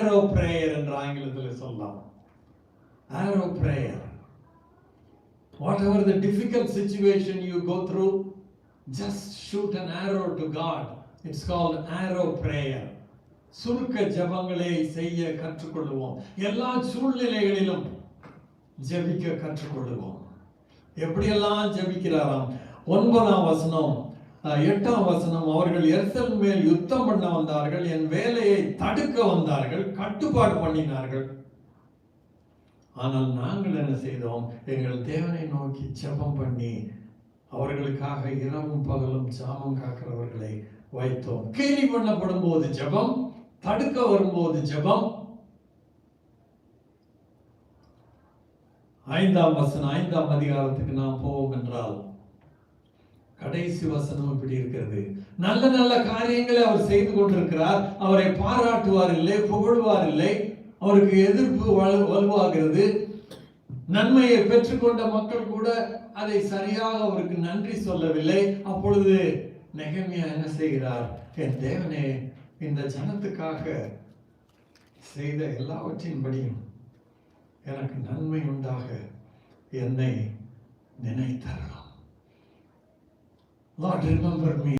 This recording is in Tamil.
ஆரோ பிரேயர் என்று ஆங்கிலத்தில் சொல்லலாம். Arrow prayer whatever the difficult situation you go through just shoot an arrow to God it's called arrow prayer சுருக்க ஜபங்களை செய்ய கற்றுக்கொள்வோம். எல்லா சூழ்நிலைகளிலும் ஜெபிக்க கற்றுக்கொள்வோம். எப்படியெல்லாம் ஜெபிக்கிறாராம்? ஒன்பதாம் வசனம். எட்டாம் வசனம் அவர்கள் எரிசல் மேல் யுத்தம் பண்ண வந்தார்கள் என் வேலையை தடுக்க வந்தார்கள் கட்டுப்பாடு பண்ணினார்கள். ஆனால் நாங்கள் என்ன செய்தோம்? எங்கள் தேவனை நோக்கி ஜெபம் பண்ணி அவர்களுக்காக இரவும் பகலும் சாமம் காக்கிறவர்களை வைத்தோம். கேலி பண்ணப்படும் போது ஜெபம் தடுக்க வரும்போது ஜெபம். ஐந்தாம் வசனம் ஐந்தாம் அதிகாரத்துக்கு நாம் போவோம் என்றால் கடைசி வசனம் இப்படி இருக்கிறது. நல்ல நல்ல காரியங்களை அவர் செய்து கொண்டிருக்கிறார். அவரை பாராட்டுவார் இல்லை புகழ்வார் இல்லை அவருக்கு எதிர்ப்பு வலு- வலுவாகிறது. நன்மையை பெற்றுக்கொண்ட மக்கள் கூட அதை சரியாக அவருக்கு நன்றி சொல்லவில்லை. அப்பொழுது நெகமியா என்ன செய்கிறார்? என் தேவனே இந்த ஜனத்துக்காக செய்த எல்லாவற்றின்படியும் எனக்கு நன்மை உண்டாக என்னை நினைத்தரலாம் Lord, remember me